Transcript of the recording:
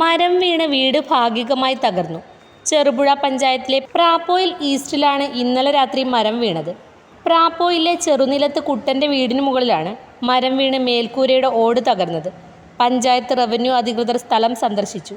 മരം വീണ് വീട് ഭാഗികമായി തകർന്നു. ചെറുപുഴ പഞ്ചായത്തിലെ പ്രാപ്പോയിൽ ഈസ്റ്റിലാണ് ഇന്നലെ രാത്രി മരം വീണത്. പ്രാപ്പോയിലെ ചെറുനിലത്ത് കുട്ടന്റെ വീടിന് മുകളിലാണ് മരം വീണ് മേൽക്കൂരയുടെ ഓട് തകർന്നത്. പഞ്ചായത്ത് റവന്യൂ അധികൃതർ സ്ഥലം സന്ദർശിച്ചു.